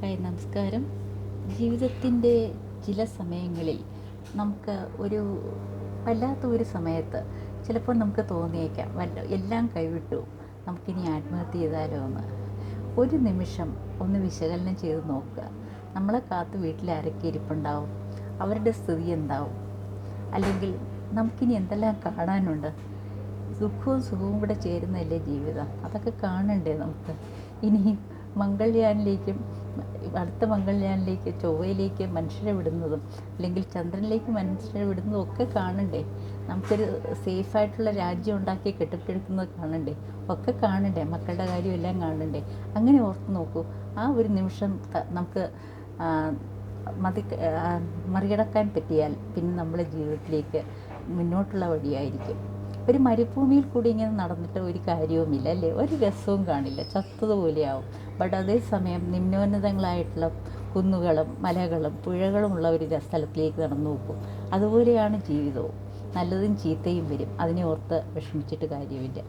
Hi നമസ്കാരം. ജീവിതത്തിന്റെ ചില സമയങ്ങളിൽ നമുക്ക് ഒരു വല്ലാത്ത ഒരു സമയത്ത് ചിലപ്പോൾ നമുക്ക് തോന്നിയേക്കാം വല്ല എല്ലാം കൈവിട്ടു നമുക്കിനി ആത്മഹത്യ ചെയ്താലോ എന്ന്. ഒരു നിമിഷം ഒന്ന് വിശകലനം ചെയ്ത് നോക്കുക. നമ്മളെ കാത്ത് വീട്ടിൽ ആരൊക്കെ ഇരിപ്പുണ്ടാവും? അവരുടെ സ്ഥിതി എന്താവും? അല്ലെങ്കിൽ നമുക്കിനി എന്തെല്ലാം കാണാനുണ്ട്? ദുഃഖവും സുഖവും കൂടെ ചേരുന്നതല്ലേ ജീവിതം? അതൊക്കെ കാണണ്ടേ നമുക്ക്? ഇനി മംഗൾയാനിലേക്കും അടുത്ത മംഗൾയാനിലേക്ക് ചൊവ്വയിലേക്ക് മനുഷ്യരെ വിടുന്നതും അല്ലെങ്കിൽ ചന്ദ്രനിലേക്ക് മനുഷ്യരെ വിടുന്നതും ഒക്കെ കാണണ്ടേ? നമുക്കൊരു സേഫായിട്ടുള്ള രാജ്യം ഉണ്ടാക്കി കെട്ടിപ്പടുക്കുന്നത് കാണണ്ടേ? ഒക്കെ കാണണ്ടേ? മക്കളുടെ കാര്യമെല്ലാം കാണണ്ടേ? അങ്ങനെ ഓർത്ത് നോക്കൂ. ആ ഒരു നിമിഷം നമുക്ക് മതി മറികടക്കാൻ പറ്റിയാൽ പിന്നെ നമ്മുടെ ജീവിതത്തിലേക്ക് മുന്നോട്ടുള്ള വഴിയായിരിക്കും. ഒരു മരുഭൂമിയിൽ കൂടി ഇങ്ങനെ നടന്നിട്ട് ഒരു കാര്യവുമില്ല അല്ലേ? ഒരു രസവും കാണില്ല ചത്തതുപോലെയാവും. ബട്ട് അതേസമയം നിമ്നോന്നതങ്ങളായിട്ടുള്ള കുന്നുകളും മലകളും പുഴകളും ഉള്ള ഒരു സ്ഥലത്തിലേക്ക് നടന്നു നോക്കും അതുപോലെയാണ് ജീവിതവും. നല്ലതും ചീത്തയും വരും. അതിനെ ഓർത്ത് വിഷമിച്ചിട്ട് കാര്യമില്ല.